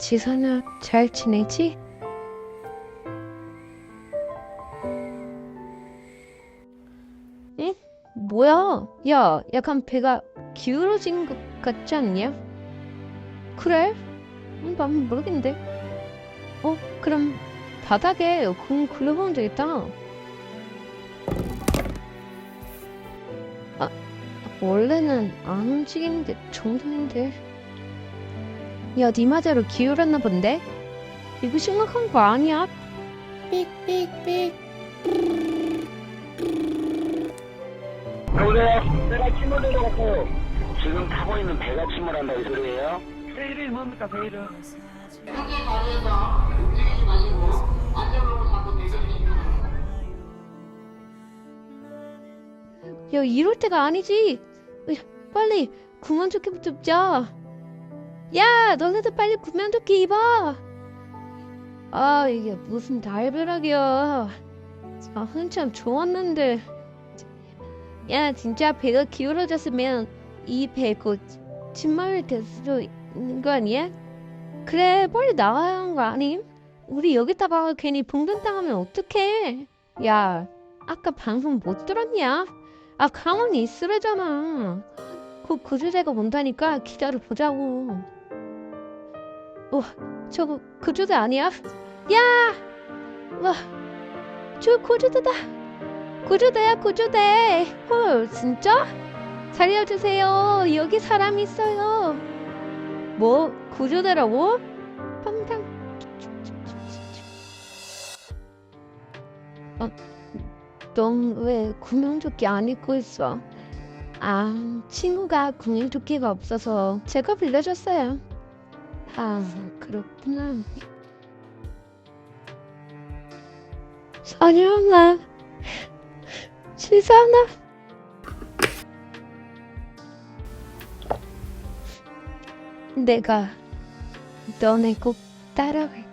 지선아, 잘 지내지? 응? 뭐야? 야, 약간 배가 기울어진 것 같지 않냐? 그래? 음, 난 모르겠는데. 어, 그럼 바닥에 공 굴려보면 되겠다. 아, 원래는 안 움직이는 게 정상인데. 야, 네 말대로 기울었나 본데? 이거 심각한 거 아니야? 삑삑삑. 여보세요? 배가 침몰되어갖고 지금 타고 있는 배가 침몰한다 이 소리예요? 베일이 뭡니까 베일은 야, 이럴 때가 아니지. 으, 빨리 구명조끼부터 입자. 야, 너네들 빨리 구명조끼 입어. 아, 이게 무슨 달벼락이야. 아, 한참 좋았는데. 야, 진짜 배가 기울어졌으면 이 배고 침몰이 될 수도 있는 거 아니야? 그래, 빨리 나와야 하는 거 아님? 우리 여기다가 괜히 봉변당하면 어떡해? 야, 아까 방송 못 들었냐? 아, 가만히 있으래잖아. 곧 구조대가 온다니까 기다려 보자고. 어, 저거 구조대 아니야? 야! 와, 저 구조대다. 구조대야, 구조대. 헐, 진짜? 살려주세요. 여기 사람 있어요. 뭐, 구조대라고? 빵당. 어, 넌왜 구명조끼 안 입고 있어? 아, 친구가 구명조끼가 없어서 제가 빌려줬어요. 아, 그렇구나. 선영아, 시선아. 내가 너네 꼭 따라갈게.